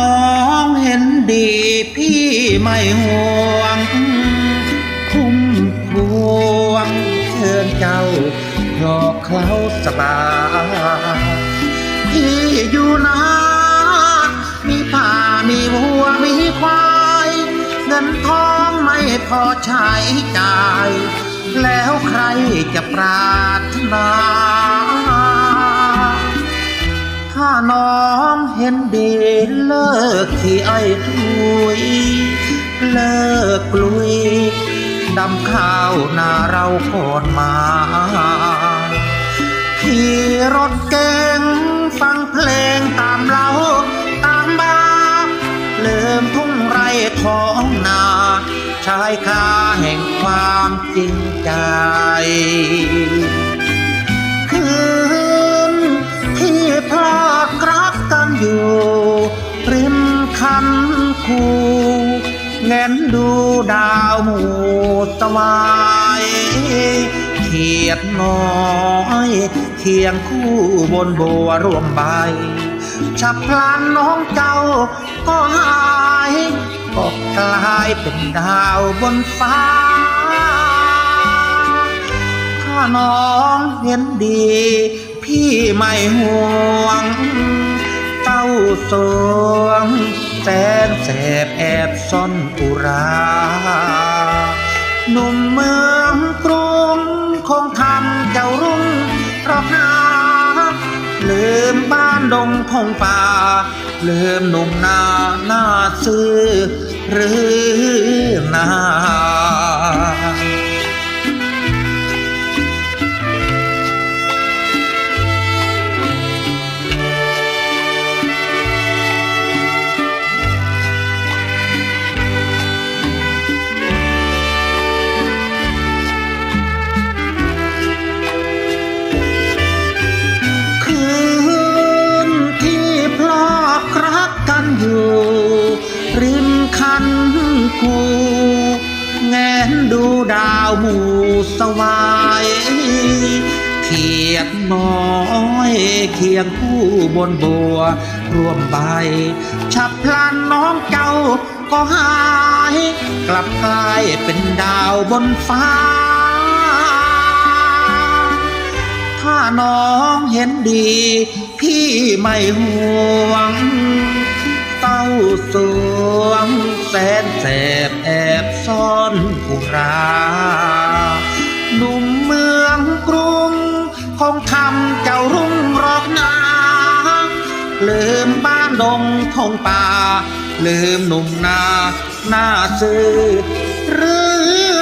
น้องเห็นดีพี่ไม่ห่วง คุ้มพวงเชิญเจ้าหลอกเคล้าสบาพี่อยู่นะมีป่ามีวัวมีควายเงินทองไม่พอใช้จ่าย แล้วใครจะปรารถนา น้องเห็นดีเลิกที่ไอ้ทุย เลิกกลุยดำข้าวนาเราก่อนมาขี่รถเก่งฟังเพลงตามเล้าตามบาร์ลืมทุ่งไรท้องนาชายคาแห่งความจริงใจ คืน นดูดาวหมู่ตะวายเขียดน้อยเคียงคู่บนบัวร่วมใบฉับพลันน้องเจ้าก็หายก็กลายเป็นดาวบนฟ้า ถ้าน้องเห็นดี พี่ไม่ห่วงเต้าสวง แสนแสบแอบซ่อนอุราหนุ่มเมืองกรุงคงทำเจ้ารุ่งเพราะหาลืมบ้านดงพงป่า ลืมหนุ่มนาหน้าซื้อหรือนา ริมคันคูแงนดูดาวหมู่สวายเขียดน้อยเคียงคู่บนบัวร่วมใบ ฉับพลันน้องเจ้าก็หาย กลับกลายเป็นดาวบนฟ้า ถ้าน้องเห็นดี พี่ไม่ห่วงเต้าสวงแสนแส บแอบซ่อนผู้ราหนุ่มเมืองกรุง คงทำเจ้ารุ่งรอกนาลืมบ้านดงทงป่า ลืมหนุ่มนาหน้าซื้อหรือ